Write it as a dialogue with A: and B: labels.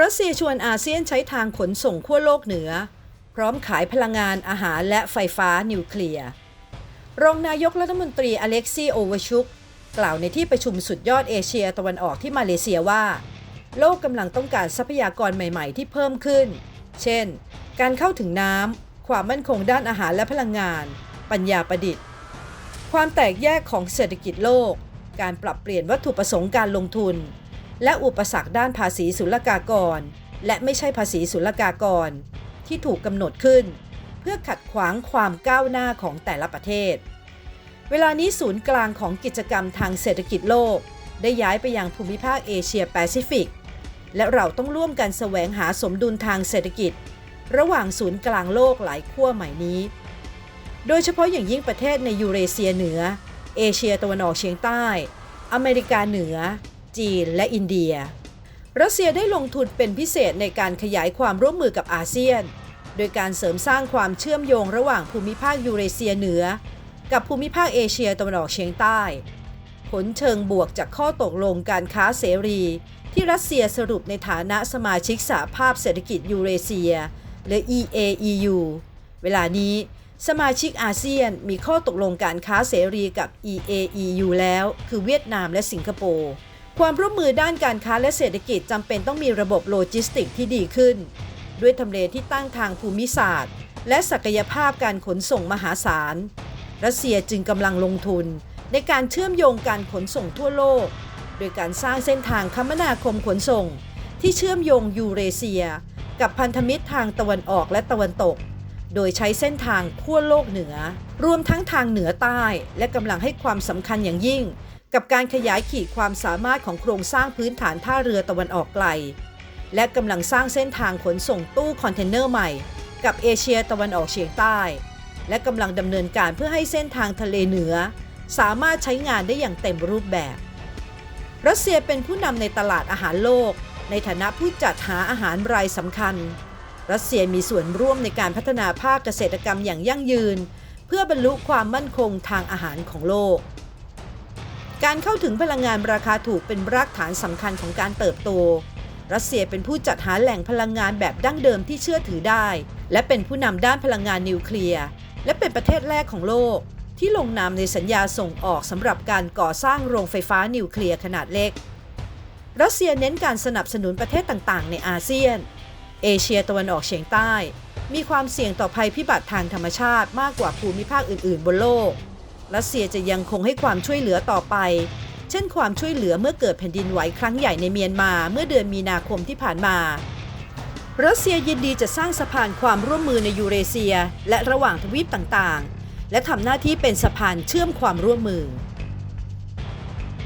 A: รัสเซียชวนอาเซียนใช้ทางขนส่งขั้วโลกเหนือ พร้อมขายพลังงานอาหารและไฟฟ้านิวเคลียร์รองนายกรัฐมนตรีอเล็กซีโอวชุก กล่าวในที่ประชุมสุดยอดเอเชียตะวันออกที่มาเลเซียว่า โลกกำลังต้องการทรัพยากรใหม่ ๆ ที่เพิ่มขึ้น เช่น การเข้าถึงน้ำความมั่นคงด้านอาหารและพลังงาน ปัญญาประดิษฐ์ ความแตกแยกของเศรษฐกิจโลก การปรับเปลี่ยนวัตถุประสงค์การลงทุน และอุปสรรคด้านภาษีศุลกากร และไม่ใช่ภาษีศุลกากร ที่ถูกกำหนดขึ้น เพื่อขัดขวางความก้าวหน้าของแต่ละประเทศ เวลานี้ศูนย์กลางของกิจกรรมทางเศรษฐกิจโลก ได้ย้ายไปยังภูมิภาคเอเชียแปซิฟิก และเราต้องร่วมกันแสวงหาสมดุลทางเศรษฐกิจ ระหว่างศูนย์กลางโลกหลายขั้วใหม่นี้ โดยเฉพาะอย่างยิ่งประเทศในยูเรเซียเหนือ เอเชียตะวันออกเฉียงใต้ อเมริกาเหนือ จีน และอินเดีย รัสเซียได้ลงทุนเป็นพิเศษในการขยายความร่วมมือกับอาเซียน โดยการเสริมสร้างความเชื่อมโยงระหว่างภูมิภาคยูเรเซียเหนือ กับภูมิภาคเอเชียตะวันออกเฉียงใต้ ผลเชิงบวกจากข้อตกลงการค้าเสรี ที่รัสเซียสรุปในฐานะสมาชิกสหภาพเศรษฐกิจยูเรเซีย หรือ EAEU เวลานี้สมาชิกอาเซียนมีข้อตกลงการค้าเสรีกับ EAEU แล้ว คือเวียดนามและสิงคโปร์ ความร่วมมือด้านการค้าและเศรษฐกิจจำเป็นต้องมีระบบโลจิสติกที่ดีขึ้น ด้วยทำเลที่ตั้งทางภูมิศาสตร์ และศักยภาพการขนส่งมหาศาล รัสเซียจึงกำลังลงทุน ในการเชื่อมโยงการขนส่งทั่วโลก โดยการสร้างเส้นทางคมนาคมขนส่ง ที่เชื่อมโยงยูเรเซีย กับพันธมิตรทางตะวันออกและตะวันตก โดยใช้เส้นทางขั้วโลกเหนือ รวมทั้งทางเหนือใต้ และกำลังให้ความสำคัญอย่างยิ่ง กับการขยายขีดความสามารถของโครงสร้างพื้นฐานท่าเรือตะวันออกไกล และกำลังสร้างเส้นทางขนส่งตู้คอนเทนเนอร์ใหม่ กับเอเชียตะวันออกเฉียงใต้ และกำลังดำเนินการเพื่อให้เส้นทางทะเลเหนือ สามารถใช้งานได้อย่างเต็มรูปแบบ รัสเซียเป็นผู้นำในตลาดอาหารโลก ในฐานะผู้จัดหาอาหารรายสำคัญ รัสเซียมีส่วนร่วมในการพัฒนาภาคเกษตรกรรมอย่างยั่งยืน เพื่อบรรลุความมั่นคงทางอาหารของโลก การเข้าถึงพลังงานราคาถูกเป็นรากฐานสำคัญของการเติบโต รัสเซียเป็นผู้จัดหาแหล่งพลังงานแบบดั้งเดิมที่เชื่อถือได้ และเป็นผู้นำด้านพลังงานนิวเคลียร์ และเป็นประเทศแรกของโลก ที่ลงนามในสัญญาส่งออกสำหรับการก่อสร้างโรงไฟฟ้านิวเคลียร์ขนาดเล็ก รัสเซียเน้นการสนับสนุนประเทศต่างๆ ในอาเซียน เอเชียตะวันออกเฉียงใต้ มีความเสี่ยงต่อภัยพิบัติทางธรรมชาติมากกว่าภูมิภาคอื่นๆ บนโลก รัสเซียจะยังคงให้ความช่วยเหลือต่อไป เช่นความช่วยเหลือเมื่อเกิดแผ่นดินไหวครั้งใหญ่ในเมียนมาเมื่อเดือนมีนาคมที่ผ่านมา รัสเซียยินดีจะสร้างสะพานความร่วมมือในยูเรเซีย และระหว่างทวีปต่างๆ และทำหน้าที่เป็นสะพานเชื่อมความร่วมมือ